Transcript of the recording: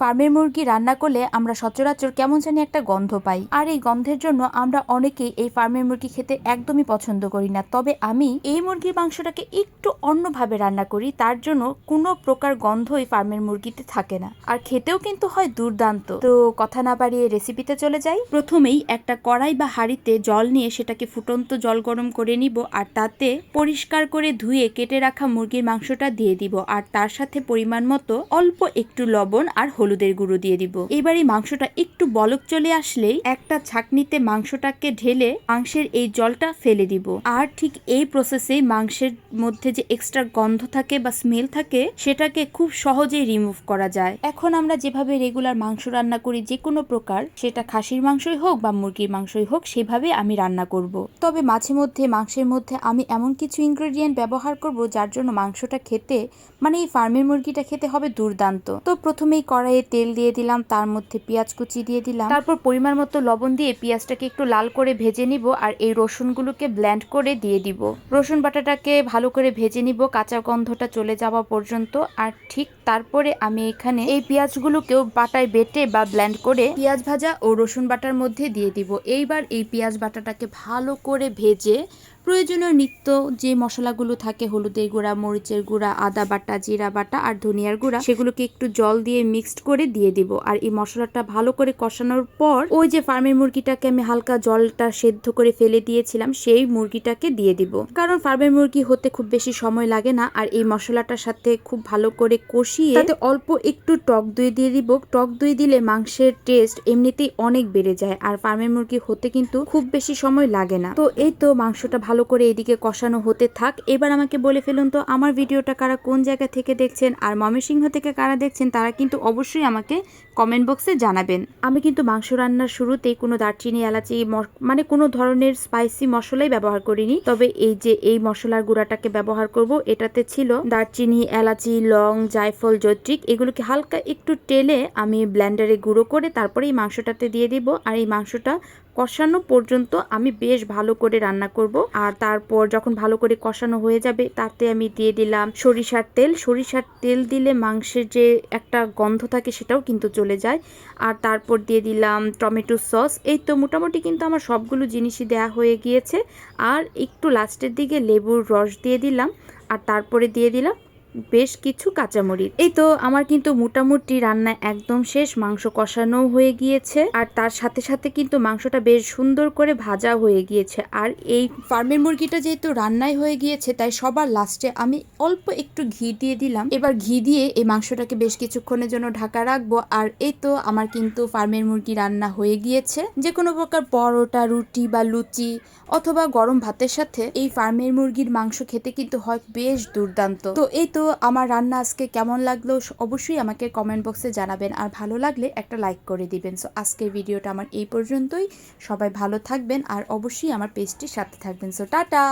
ফার্মের মুরগি রান্না করলে আমরা সচরাচর কেমন জানি একটা গন্ধ পাই। আর এই গন্ধের জন্য আমরা অনেকেই এই ফার্মের মুরগি খেতে একদমই পছন্দ করি না। তবে আমি এই মুরগির মাংসটাকে একটু অন্যভাবে রান্না করি, তার জন্য কোনো প্রকার গন্ধ এই ফার্মের মুরগিতে থাকে না। আর খেতেও কিন্তু হয় দুর্দান্ত। তো কথা না বাড়িয়ে রেসিপিতে চলে যাই। প্রথমেই একটা কড়াই বা হাঁড়িতে জল নিয়ে সেটাকে ফুটন্ত জল গরম করে নিব আর তাতে পরিষ্কার করে ধুয়ে কেটে রাখা মুরগির মাংসটা দিয়ে দিব। আর তার সাথে পরিমাণ মতো অল্প একটু লবণ আর হলুদের গুঁড়ো দিয়ে দিব। এবার এই মাংসটা একটু বলক চলে আসলেই একটা ছাকনিতে মাংসটাকে ঢেলে মাংসের এই জলটা ফেলে দিব। আর ঠিক এই প্রসেসে মাংসের মধ্যে যে এক্সট্রা গন্ধ থাকে বা স্মেল থাকে, সেটাকে খুব সহজেই রিমুভ করা যায়। এখন আমরা যেভাবে রেগুলার মাংস রান্না করি যে কোনো প্রকার, সেটা খাসির মাংসই হোক বা মুরগির মাংসই হোক, সেভাবে আমি রান্না করব। তবে মাঝে মধ্যে মাংসের মধ্যে আমি এমন কিছু ইনগ্রেডিয়েন্ট ব্যবহার করব যার জন্য মাংসটা খেতে মানে এই ফার্মের মুরগিটা খেতে হবে দুর্দান্ত। তো প্রথমেই কড়াইয়ে তেল দিয়ে দিলাম, তার মধ্যে পেঁয়াজ কুচি দিয়ে দিলাম। তারপর পরিমাণ মতো লবণ দিয়ে পেঁয়াজটাকে একটু লাল করে ভেজে নিব আর এই রসুনগুলোকে ব্ল্যান্ড করে দিয়ে দিব। রসুন বাটাটাকে ভালো করে ভেজে নিব, কাঁচা গন্ধটা চলে যাওয়া পর্যন্ত। আর ঠিক তারপরে আমি এখানে এই পেঁয়াজগুলোকেও বাটায় বেটে বা ব্ল্যান্ড করে পেঁয়াজ ভাজা ও রসুন বাটার মধ্যে দিয়ে দিব। এইবার এই পেঁয়াজ বাটাটাকে ভালো করে ভেজে প্রয়োজনীয় নিত্য যে মশলাগুলো থাকে, হলুদের গুঁড়া, মরিচের গুঁড়া, আদা বাটা, জিরা বাটা আর ধনিয়ার গুঁড়া, সেগুলোকে একটু জল দিয়ে মিক্সড করে দিয়ে দিব। আর এই মশলাটা ভালো করে কষানোর পর ওই যে ফার্মের মুরগিটাকে আমি হালকা জলটা সেদ্ধ করে ফেলে দিয়েছিলাম, সেই মুরগিটাকে দিয়ে দিব। কারণ ফার্মের মুরগি হতে খুব বেশি সময় লাগে না আর এই মশলাটার সাথে খুব ভালো করে কষিয়ে তাতে অল্প একটু টক দই দিয়ে দিব। টক দই দিলে মাংসের টেস্ট এমনিতেই অনেক বেড়ে যায় আর ফার্মের মুরগি হতে কিন্তু খুব বেশি সময় লাগে না। তো এই তো মাংসটা করে এদিকে কষানো হতে থাক। এবার আমাকে বলে ফেলুন তো, আমার ভিডিওটা কারা কোন জায়গা থেকে দেখছেন আর ময়মনসিংহ থেকে কারা দেখছেন তারা কিন্তু অবশ্যই আমাকে কমেন্ট বক্সে জানাবেন। আমি কিন্তু মাংস রান্নার শুরুতেই কোনো দারচিনি, এলাচি মানে কোনো ধরনের স্পাইসি মশলাই ব্যবহার করিনি। তবে এই যে এই মশলার গুঁড়াটাকে ব্যবহার করব, এটাতে ছিল দারচিনি, এলাচি, লং, জায়ফল জৈত্রিক এগুলোকে হালকা একটু টেলে আমি ব্ল্যান্ডারে গুঁড়ো করে তারপরে এই মাংসটাতে দিয়ে দিব। আর এই মাংসটা কষানো পর্যন্ত আমি বেশ ভালো করে রান্না করব। আর তারপর যখন ভালো করে কষানো হয়ে যাবে, তাতে আমি দিয়ে দিলাম সরিষার তেল। সরিষার তেল দিলে মাংসের যে একটা গন্ধ থাকে সেটাও কিন্তু চলে যায়। আর তারপর দিয়ে দিলাম টমেটো সস। এই তো মোটামুটি কিন্তু আমার সবগুলো জিনিসই দেয়া হয়ে গিয়েছে। আর একটু লাস্টের দিকে লেবুর রস দিয়ে দিলাম। আর তারপরে দিয়ে দিলাম বেশ কিছু কাঁচামরিচ। এই তো আমার কিন্তু মোটামুটি রান্না একদম শেষ, মাংস কষানো হয়ে গিয়েছে আর তার সাথে সাথে কিন্তু মাংসটা বেশ সুন্দর করে ভাজা হয়ে গিয়েছে আর এই ফার্মের মুরগিটা যেহেতু রান্নাই হয়ে গিয়েছে, তাই সবার লাস্টে আমি অল্প একটু ঘি দিয়ে দিলাম। এবার ঘি দিয়ে এই মাংসটাকে বেশ কিছুক্ষণের জন্য ঢাকা রাখব আর এই তো আমার কিন্তু ফার্মের মুরগি রান্না হয়ে গিয়েছে। যে কোনো প্রকার পরোটা, রুটি বা লুচি অথবা গরম ভাতের সাথে এই ফার্মের মুরগির মাংস খেতে কিন্তু হয় বেশ দুর্দান্ত। তো এই তো আমার রান্না আজকে কেমন লাগল অবশ্যই আমাকে কমেন্ট বক্সে জানাবেন। আর ভালো লাগলে একটা লাইক করে দিবেন। সো আজকের ভিডিওটা আমার এই পর্যন্তই। সবাই ভালো থাকবেন। আর অবশ্যই আমার পেজটির সাথে থাকবেন। So tata!